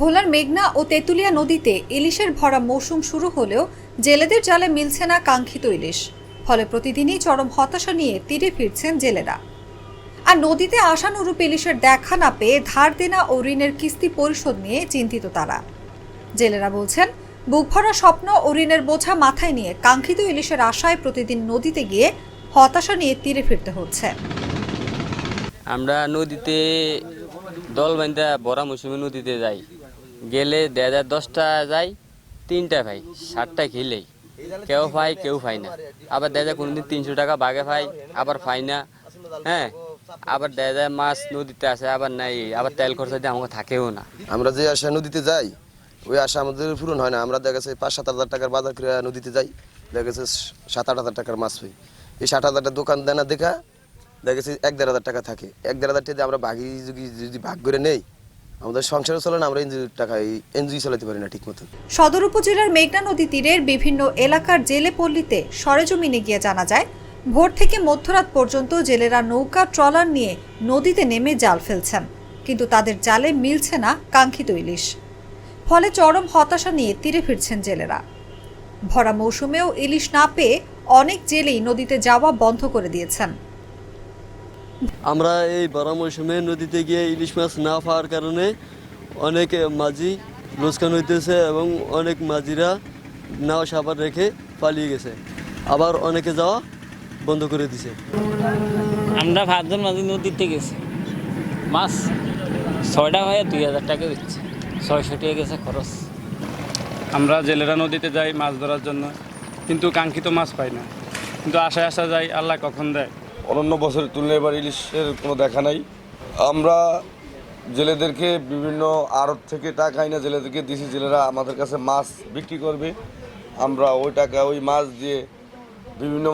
ভোলার মেঘনা ও তেঁতুলিয়া নদীতে ইলিশের ভরা মৌসুম শুরু হলেও জেলেদের জালে মিলছে না কাঙ্ক্ষিত ইলিশ। ফলে প্রতিদিনই চরম হতাশা নিয়ে তীরে ফিরছেন জেলেরা। আর নদীতে আশানুরূপ ইলিশের দেখা না পেয়ে ধার দেনা ও ঋণের কিস্তি পরিশোধ নিয়ে চিন্তিত তারা। জেলেরা বলছেন বুক ভরা স্বপ্ন ও ঋণের বোঝা মাথায় নিয়ে কাঙ্ক্ষিত ইলিশের আশায় প্রতিদিন নদীতে গিয়ে হতাশা নিয়ে তীরে ফিরতে হচ্ছে। আমরা নদীতে দল বান্ধা বড়া মৌসুমে নদীতে যাই। গেলে দেড় হাজার, দশটা যাই তিনটা ভাই ষাটটা খেলেই কেউ পাই কেউ পাই না। আবার দেখা যায় কোনোদিন তিনশো টাকা বাগে পাই আবার পাই না। হ্যাঁ আবার দেখা যায় মাছ নদীতে আসে, আবার নাই, আবার তেল খরচা দিয়ে আমাকে থাকেও না। আমরা যে আশা নদীতে যাই, ওই আশা আমাদের পূরণ হয় না। আমরা দেখা গেছে পাঁচ, সাত হাজার টাকার বাজার করে নদীতে যাই, দেখা গেছে সাত, আট হাজার টাকার মাছ পাই। এই ষাট হাজার টাকার দোকান দেনা দেখা দেখা গেছে এক, দেড় হাজার টাকা থাকে। এক, দেড় হাজার টাকা আমরা ভাগি যদি ভাগ করে নেই আমাদের সংসারও চলে না, আমরা এনজিও টাকা এনজিও চালাতে পারি না ঠিক মতো সদর উপজেলার মেঘনা নদী তীরের বিভিন্ন এলাকার জেলে পল্লীতে সরেজমিনে গিয়ে জানা যায়, ভোর থেকে মধ্যরাত পর্যন্ত জেলেরা নৌকা, ট্রলার নিয়ে নদীতে নেমে জাল ফেলছেন, কিন্তু তাদের জালে মিলছে না কাঙ্ক্ষিত ইলিশ। ফলে চরম হতাশা নিয়ে তীরে ফিরছেন জেলেরা। ভরা মৌসুমেও ইলিশ না পেয়ে অনেক জেলেই নদীতে যাওয়া বন্ধ করে দিয়েছেন। আমরা এই বড় মৌসুমে নদীতে গিয়ে ইলিশ মাছ না পাওয়ার কারণে অনেক মাঝি লোকসান হইতেছে এবং অনেক মাঝিরা নাও সাবার রেখে পালিয়ে গেছে। আবার অনেকে যাওয়া বন্ধ করে দিছে। আমরা পাঁচজন মাঝে নদীতে গেছি। মাছ ছয়টা হয়ে দুই হাজার টাকা দিচ্ছে। ছয়শো টাকা গেছে খরচ। আমরা জেলেরা নদীতে যাই মাছ ধরার জন্য কিন্তু কাঙ্ক্ষিত মাছ পাই না। কিন্তু আশায় আশা যাই আল্লাহ কখন দেয়? অন্যান্য বছরের তুলনায় এবার ইলিশের কোনো দেখা নাই। আমরা জেলেদেরকে বিভিন্ন আড়ত থেকে টাকা আইনা জেলেদেরকে দিছি, জেলেরা আমাদের কাছে মাছ বিক্রি করবে। আমরা ওই টাকা, ওই মাছ দিয়ে বিভিন্ন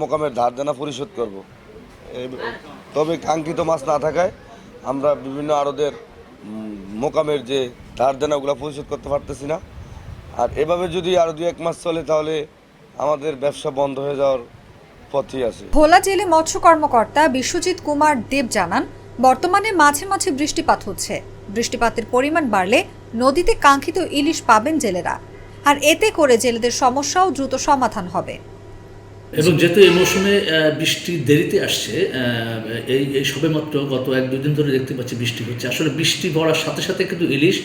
মোকামের ধার দেনা পরিশোধ করব। তবে কাঙ্ক্ষিত মাছ না থাকায় আমরা বিভিন্ন আড়তের মোকামের যে ধার দেনা ওগুলো পরিশোধ করতে পারতেছি না। আর এভাবে যদি আরও দু এক মাস চলে, তাহলে আমাদের ব্যবসা বন্ধ হয়ে যাওয়ার পথেই আছে। ভোলা জেলে মৎস্য কর্মকর্তা বিশ্বজিৎ কুমার দেব জানান, বর্তমানে মাঝে মাঝে বৃষ্টিপাত হচ্ছে। বৃষ্টিপাতের পরিমাণ বাড়লে নদীতে কাঙ্ক্ষিত ইলিশ পাবেন জেলেরা। আর এতে করে জেলেদের সমস্যাও দ্রুত সমাধান হবে। এবং যেহেতু এই মৌসুমে বৃষ্টি দেরিতে আসছে এই এই সবেমাত্র গত এক দুদিন ধরে দেখতে পাচ্ছি বৃষ্টি হচ্ছে। আসলে বৃষ্টি পড়ার সাথে সাথে কিন্তু ইলিশ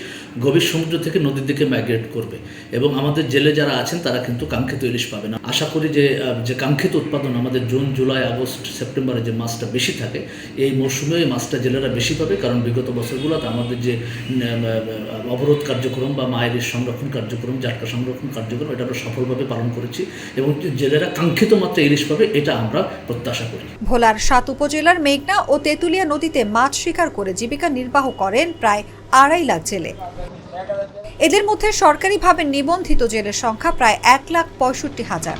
গভীর সমুদ্র থেকে নদীর দিকে মাইগ্রেট করবে এবং আমাদের জেলে যারা আছেন, তারা কিন্তু কাঙ্ক্ষিত ইলিশ পাবে না। আশা করি যে যে কাঙ্ক্ষিত উৎপাদন আমাদের জুন, জুলাই, আগস্ট, সেপ্টেম্বরে যে মাছটা বেশি থাকে, এই মৌসুমে এই মাছটা জেলেরা বেশি পাবে, কারণ বিগত বছরগুলোতে আমাদের যে অবরোধ কার্যক্রম বা মায়ের সংরক্ষণ কার্যক্রম, জাটকা সংরক্ষণ কার্যক্রম এটা আমরা সফলভাবে পালন করেছি এবং জেলেরা কাঙ্ক্ষিত মাত্রা ইলিশ পাবে, এটা আমরা প্রত্যাশা করি। ভোলার সাত উপজেলার মেঘনা ও তেঁতুলিয়া নদীতে মাছ শিকার করে জীবিকা নির্বাহ করেন প্রায় আড়াই লাখ জেলে। এদের মধ্যে সরকারিভাবে নিবন্ধিত জেলের সংখ্যা প্রায় এক লাখ পঁয়ষট্টি হাজার।